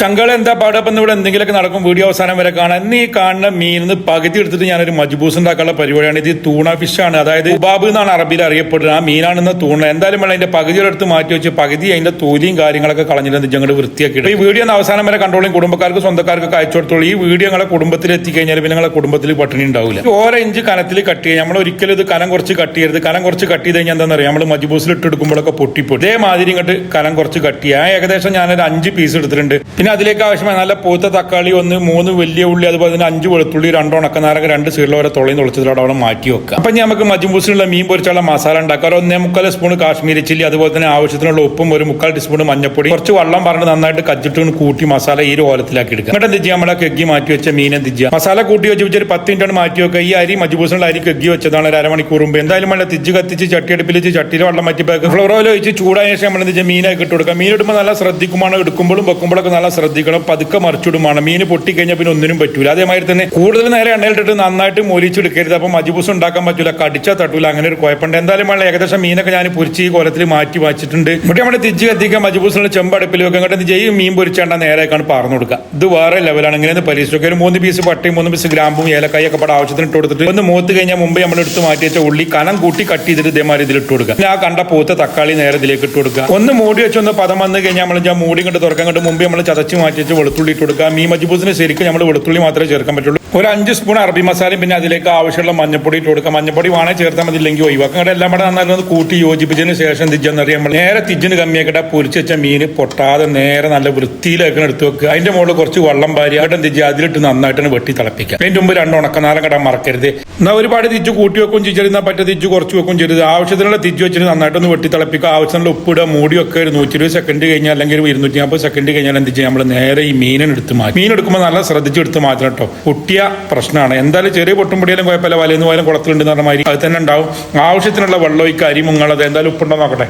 ചങ്കള എന്താ പാടപ്പം ഇവിടെ എന്തെങ്കിലുമൊക്കെ നടക്കും. വീഡിയോ അവസാനം വരെ കാണാം. നീ കാണുന്ന മീനിന്ന് പകുതി എടുത്തിട്ട് ഞാനൊരു മജ്ബൂസ് ഉണ്ടാക്കാനുള്ള പരിപാടിയാണ്. ഇത് തൂണ ആണ്. അതായത് ഉബാബ് എന്നാണ് അറബിയിൽ അറിയപ്പെടുന്നത്. ആ മീനാണെന്ന തൂണ എന്തായാലും വേണം അതിന്റെ പകുതി എടുത്ത് മാറ്റി വെച്ച് പകുതി അതിന്റെ തൊലിയും കാര്യങ്ങളൊക്കെ കളഞ്ഞിട്ട് ഞങ്ങൾ വൃത്തിയാക്കി. ഈ വീഡിയോ അവസാനം വരെ കണ്ടോളും. കുടുംബക്കാർക്ക് സ്വന്തക്കാർക്ക് അയച്ചു കൊടുത്തോളൂ. ഈ വീഡിയോ ഞങ്ങളെ കുടുംബത്തിൽ എത്തിക്കഴിഞ്ഞാൽ പിന്നെ ഞങ്ങളെ കുടുംബത്തിൽ പട്ടിണി ഉണ്ടാവില്ല. ഓരോ ഇഞ്ച് കനത്തിൽ കട്ട് ചെയ്യുക നമ്മൾ ഒരിക്കലും ഇത് കനം കുറച്ച് കട്ട് ചെയ്യരുത്. കനം കുറച്ച് കട്ട് ചെയ്ത് കഴിഞ്ഞാൽ എന്താ പറയുക നമ്മൾ മജ്ബൂസിൽ ഇട്ട് എടുക്കുമ്പോഴൊക്കെ പൊട്ടിപ്പോയി ഇതേമാതിരി ഇങ്ങോട്ട് കനം കുറച്ച് കട്ട് ചെയ്യുക ഏകദേശം ഞാനൊരു അഞ്ച് പീസ് എടുത്തിട്ടുണ്ട്. പിന്നെ അതിലേക്ക് ആവശ്യമായ നല്ല പൂത്ത തക്കാളി ഒന്ന് മൂന്ന് വലിയ ഉള്ളി അതുപോലെ തന്നെ അഞ്ച് വെളുത്തുള്ളി രണ്ട് ഉണക്കനാരക രണ്ട് സീഡിൽ വരെ തുളയും തുളച്ചതിലൂടെ അവിടെ മാറ്റി വെക്കുക. അപ്പം നമുക്ക് മജ്ബൂസിനുള്ള മീൻ പൊരിച്ചുള്ള മസാല ഉണ്ടാക്കാം. ഒരു ഒന്നേ മുക്കാൽ സ്പൂൺ കാശ്മീരി ചില്ലി അതുപോലെ തന്നെ ആവശ്യത്തിനുള്ള ഉപ്പും ഒരു മുക്കാൽ ടീസ്പൂൺ മഞ്ഞപ്പൊടി. കുറച്ച് വെള്ളം പറഞ്ഞ് നന്നായിട്ട് കച്ചിട്ട് കൂട്ടി മസാല ഈ ഓലത്തിലാക്കി എടുക്കുക. എന്നിട്ട് എന്ത് ചെയ്യാം? നമ്മുടെ കെഗ്ഗി മാറ്റി വെച്ച മീൻ എന്ത് ചെയ്യാം? മസാല കൂട്ടി വെച്ച് വെച്ചൊരു പത്ത് മിനിറ്റാണ് മാറ്റി വെക്കുക. ഈ അരി മജ്ബൂസിനുള്ള അരി കെഗ്ഗി വെച്ചതാണ് ഒരു അരമണിക്കൂർ മുമ്പ് എന്തായാലും വേണ്ട തിജ്ജ് കത്തിച്ച് ചട്ടി അടുപ്പിൽ വെച്ച് ചട്ടിയിൽ വെള്ളം മാറ്റി ഫ്ലോർ ഓയിൽ ഒഴിച്ച് ചൂടായ ശേഷം നമ്മൾ എന്ത് ചെയ്യാം? മീനായി ഇട്ട് മീൻ ഇടുമ്പോൾ നല്ല ശ്രദ്ധിക്കുമ്പോൾ എടുക്കുമ്പോഴും വെക്കുമ്പോഴൊക്കെ നല്ല ശ്രദ്ധിക്കണം. പതുക്കെ മറിച്ചിടുമാണ് മീൻ പൊട്ടിക്കഴിഞ്ഞാൽ പിന്നെ ഒന്നിനും പറ്റൂല. അതേമാതിരി തന്നെ കൂടുതൽ നേരെ എണ്ണയിലിട്ടിട്ട് നന്നായിട്ട് മൊലിച്ചെടുക്കരുത് അപ്പം മജ്ബൂസ് ഉണ്ടാക്കാൻ പറ്റൂല. കടിച്ചാൽ തട്ടൂല. അങ്ങനെ ഒരു കുഴപ്പമുണ്ട്. എന്തായാലും വേണം. ഏകദേശം മീനൊക്കെ ഞാൻ പൊരിച്ച് ഈ കോലത്തിൽ മാറ്റി വെച്ചിട്ടുണ്ട്. എന്നിട്ട് നമ്മുടെ തിരിച്ച് കത്തിക്കാൻ മജുബൂസിനുള്ള ചെമ്പ് അടുപ്പിൽ വെക്കുക അങ്ങോട്ട് ചെയ്യും മീൻ പൊരിച്ചാണ്ട നേരേക്കാണ് പറഞ്ഞു കൊടുക്കുക. ഇത് വേറെ ലെവലാണ് ഇങ്ങനെ പരീക്ഷിക്കുക ഒരു മൂന്ന് പീസ് പട്ടയും മൂന്ന് പീസ് ഗ്രാമ്പും ഏലക്കായി ഒക്കെ പാടെ ആവശ്യത്തിന് ഇട്ട് കൊടുത്തിട്ട് ഒന്ന് മൂത്ത് കഴിഞ്ഞാൽ മുമ്പ് നമ്മൾ എടുത്ത് മാറ്റി വെച്ച ഉള്ളി കനം കൂട്ടി കട്ട് ചെയ്തിട്ട് ഇതേമാതിരി ഇതിൽ ഇട്ട് കൊടുക്കുക. പിന്നെ ആ കണ്ട പൂത്ത തക്കാളി നേരെ ഇതിലേക്ക് ഇട്ട് കൊടുക്കുക. ഒന്ന് മൂടി വെച്ച് ഒന്ന് പദം വന്ന് കഴിഞ്ഞാൽ നമ്മൾ ഞാൻ മൂടി കണ്ട് തുറക്കാൻ കണ്ട് മുമ്പ് നമ്മൾ ചതച്ച് മാറ്റിച്ച് വെളുത്തുള്ളി ഇട്ട് കൊടുക്കുക. മീൻ മജ്ബൂസിന് ശരിക്കും നമ്മൾ വെളുത്തുള്ളി മാത്രമേ ചേർക്കാൻ പറ്റുള്ളൂ. ഒരു അഞ്ച് സ്പൂൺ അറബി മസാലയും പിന്നെ അതിലേക്ക് ആവശ്യമുള്ള മഞ്ഞപ്പൊടി ഇട്ട് കൊടുക്കുക. മഞ്ഞപ്പൊടി വേണേൽ ചേർത്താൽ മതി ഇല്ലെങ്കിൽ ഒഴിവാക്കാം. അങ്ങനെ എല്ലാം കൂടെ നന്നായി കൂട്ടി യോജിപ്പിച്ചതിന് ശേഷം തിജ്ജെന്ന് അറിയാം നമ്മൾ നേരെ തിജ്ജിന് കമ്മിയാക്കട്ടെ പൊരിച്ച് വെച്ച മീൻ പൊട്ടാതെ നേരെ നല്ല വൃത്തിയിലേക്ക് എടുത്ത് വെക്കുക. അതിന്റെ മുകളിൽ കുറച്ച് വെള്ളം പാരി അവിടെ തിജ്ജ് അതിലിട്ട് നന്നായിട്ടാണ് വെട്ടി തിളപ്പിക്കുക. അതിന്റെ മുമ്പ് രണ്ട് ഉണക്കനാരം കട മറക്കരുത്. എന്നാൽ ഒരുപാട് തിജ്ജ് കൂട്ടി വെക്കും ചിച്ചെടുന്നാൽ പറ്റ തിജ്ജ് കുറച്ച് വെക്കും ചെയ്യരുത്. ആവശ്യത്തിനുള്ള തിജ്ജ് വെച്ചിട്ട് നന്നായിട്ടൊന്ന് വെട്ടി തിളപ്പിക്കുക. ആവശ്യത്തിനുള്ള ഉപ്പിടുക മൂടി വെക്കുക. ഒരു നൂറ്റി ഇരുപത് സെക്കൻഡ് കഴിഞ്ഞാൽ അല്ലെങ്കിൽ ഇരുന്നൂറ്റി നാൽപ്പത് സെക്കൻഡ് കഴിഞ്ഞാൽ എന്ത് ചെയ്യും നമ്മൾ നേരെ ഈ മീനെടുത്ത് മാറ്റി. മീൻ എടുക്കുമ്പോൾ നല്ല ശ്രദ്ധിച്ച് എടുത്ത് മാറ്റണം കേട്ടോ. പൊട്ടിയ പ്രശ്നമാണ്. എന്തായാലും ചെറിയ പൊട്ടും പൊടിയാലും കുഴപ്പമില്ല വലയെന്ന് പോയാലും കുളത്തിലുണ്ടെന്ന് പറഞ്ഞ മാതിരി അത് തന്നെ ഉണ്ടാവും. ആവശ്യത്തിനുള്ള വെള്ളം ഈ കരിമുങ്ങൾ മുങ്ങളത് എന്തായാലും ഉപ്പുണ്ടോ നോക്കട്ടെ.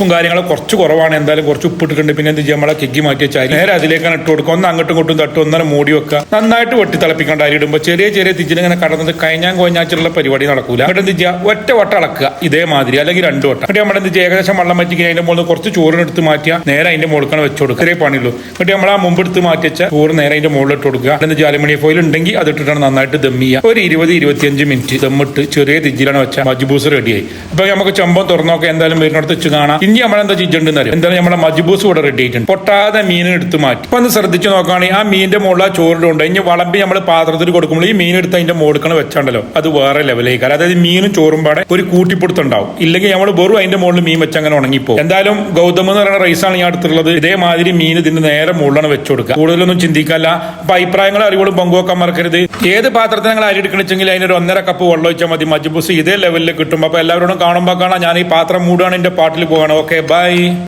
ഉപ്പും കാര്യങ്ങളും കുറച്ച് കുറവാണ്. എന്തായാലും കുറച്ച് ഉപ്പിട്ടിട്ടുണ്ട് പിന്നെ എന്ത് ചെയ്യാം? നമ്മളെ കെക്കി മാറ്റി വെച്ചാൽ നേരെ അതിലേക്കാണ് ഇട്ട് കൊടുക്കുക. ഒന്ന് അങ്ങോട്ടും ഇങ്ങോട്ടും തട്ട് ഒന്നര മൂടി വെക്കുക. നന്നായിട്ട് വെട്ടി തിളപ്പിക്കേണ്ട അരി ഇടുമ്പോൾ ചെറിയ ചെറിയ തിച്ചിലിങ്ങനെ കടന്നത് കഴിഞ്ഞാൽ കോഞ്ഞാച്ചുള്ള പരിപാടി നടക്കൂല. എന്നിട്ട് എന്ത് ചെയ്യുക ഒറ്റ വട്ടം അളക്കുക. ഇതേമാതിരി. അല്ലെങ്കിൽ രണ്ട് വട്ടം. എന്നിട്ട് നമ്മൾ എന്ത് ചെയ്യുക ഏകദേശം വെള്ളം വറ്റിക്കുക അതിന്റെ മുകളിൽ കുറച്ച് ചോറിനെടുത്ത് മാറ്റിയ നേരെ അതിന്റെ മുകളിൽ വെച്ച് കൊടുക്കുക. ചെറിയ പണിയുള്ളൂ. എന്നിട്ട് നമ്മൾ ആ മുമ്പ് എടുത്ത് മാറ്റി വെച്ച ചോറ് നേരെ അതിന്റെ മുകളിൽ ഇട്ട് കൊടുക്കുക. ചെയ്യുക അലുമിനിയം ഫോയിൽ ഉണ്ടെങ്കിൽ അത് ഇട്ടിട്ടാണ് നന്നായിട്ട് ദം ഒരു ഇരുപത് ഇരുപത്തിയഞ്ച് മിനിറ്റ് ദമ്മിട്ട് ചെറിയ തിജിലാണ് വെച്ചാൽ മജ്ബൂസ് റെഡിയായി അപ്പൊ നമുക്ക് ചമ്പം തുറന്നോക്കെ എന്തായാലും വരുന്നിടത്ത് വെച്ച് കാണാം. ഇനി നമ്മളെന്താ ചെയ്തിട്ടുണ്ടെന്ന് അറിയാം? എന്താണ് നമ്മളെ മജ്ബൂസ് ഇവിടെ റെഡി ആയിട്ടുണ്ട്. പൊട്ടാതെ മീൻ എടുത്ത് മാറ്റി. അപ്പൊ ഒന്ന് ശ്രദ്ധിച്ച് നോക്കുകയാണെങ്കിൽ ആ മീനിന്റെ മുകളിൽ ആ ചോറിലുണ്ട് ഇനി വളമ്പി നമ്മൾ പാത്രത്തിൽ കൊടുക്കുമ്പോൾ ഈ മീൻ എടുത്ത് അതിന്റെ മോടുക്കണ വെച്ചാണ്ടല്ലോ. അത് വേറെ ലെവലേക്ക് അതായത് മീനും ചോറും പാടെ ഒരു കൂട്ടിപ്പിടുത്തുണ്ടാവും ഇല്ലെങ്കിൽ നമ്മൾ വെറും അതിന്റെ മുകളിൽ മീൻ വെച്ച് അങ്ങനെ ഉണങ്ങിപ്പോ എന്തായാലും ഗൗതം എന്ന് പറയുന്ന റൈസാണ് ഞാൻ അടുത്തുള്ളത് ഇതേമാതിരി മീൻ ഇതിന്റെ നേരെ മുകളിലാണ് വെച്ച് കൊടുക്കുക. കൂടുതലൊന്നും ചിന്തിക്കല്ല. അപ്പൊ അഭിപ്രായങ്ങൾ അറിവുകളും പങ്കുവെക്കാൻ മറക്കരുത്. ഏത് പാത്രത്തിൽ നിങ്ങൾ അരി എടുക്കണിച്ചെങ്കിൽ അതിനൊരു ഒന്നര കപ്പ് വെള്ളം ഒഴിച്ചാൽ മതി. മജ്ബൂസ് ഇതേ ലെവലിൽ കിട്ടും. അപ്പൊ എല്ലാവരോടും കാണുമ്പോൾ കാണാം. ഞാൻ ഈ പാത്രം മൂടുകയാണ് എന്റെ പാട്ടിൽ പോവാണ് ഓക്കെ ബൈ.